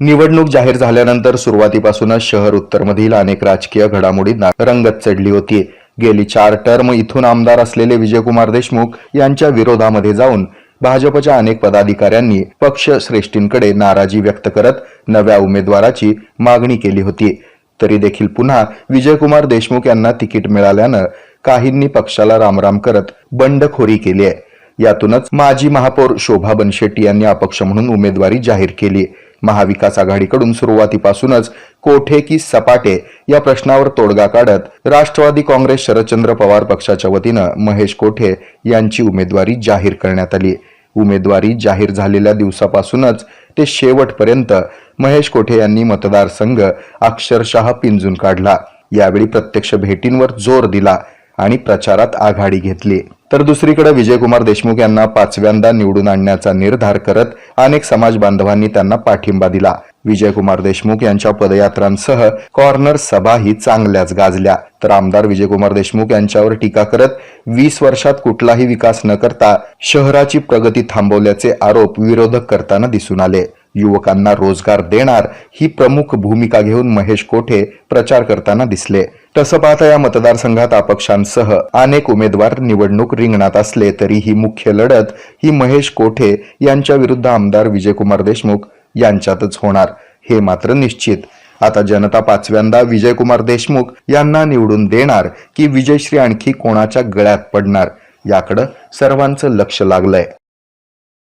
निवडणूक जाहीर झाल्यानंतर सुरुवातीपासूनच शहर उत्तरमधील अनेक राजकीय घडामोडींना रंगत चढली होती. गेली चार टर्म इथून आमदार असलेले विजयकुमार देशमुख यांच्या विरोधामध्ये जाऊन भाजपच्या अनेक पदाधिकाऱ्यांनी पक्ष श्रेष्ठींकडे नाराजी व्यक्त करत नव्या उमेदवाराची मागणी केली होती. तरी देखील पुन्हा विजयकुमार देशमुख यांना तिकीट मिळाल्यानं काहींनी पक्षाला रामराम करत बंडखोरी केली आहे. यातूनच माजी महापौर शोभा बनशेट्टी यांनी अपक्ष म्हणून उमेदवारी जाहीर केली. महाविकास आघाडीकडून सुरुवातीपासूनच कोठे की सपाटे या प्रश्नावर तोडगा काढत राष्ट्रवादी काँग्रेस शरदचंद्र पवार पक्षाच्या वतीनं महेश कोठे यांची उमेदवारी जाहीर करण्यात आली. उमेदवारी जाहीर झालेल्या दिवसापासूनच ते शेवटपर्यंत महेश कोठे यांनी मतदारसंघ अक्षरशः पिंजून काढला. यावेळी प्रत्यक्ष भेटींवर जोर दिला. आणि प्रचारात आघाडी घेतली. तर दुसरीकडे विजयकुमार देशमुख यांना पाचव्यांदा निवडून आणण्याचा निर्धार करत अनेक समाज बांधवांनी त्यांना पाठिंबा दिला. विजयकुमार देशमुख यांच्या पदयात्रांसह कॉर्नर सभाही चांगल्याच गाजल्या. तर आमदार विजयकुमार देशमुख यांच्यावर टीका करत वीस वर्षात कुठलाही विकास न करता शहराची प्रगती थांबवल्याचे आरोप विरोधक करताना दिसून आले. युवकांना रोजगार देणार ही प्रमुख भूमिका घेऊन महेश कोठे प्रचार करताना दिसले. तसं पाहता या मतदारसंघात अपक्षांसह अनेक उमेदवार निवडणूक रिंगणात असले तरी ही मुख्य लढत ही महेश कोठे यांच्या विरुद्ध आमदार विजयकुमार देशमुख यांच्यातच होणार हे मात्र निश्चित. आता जनता पाचव्यांदा विजयकुमार देशमुख यांना निवडून देणार की विजयश्री आणखी कोणाच्या गळ्यात पडणार याकडं सर्वांचं लक्ष लागलंय.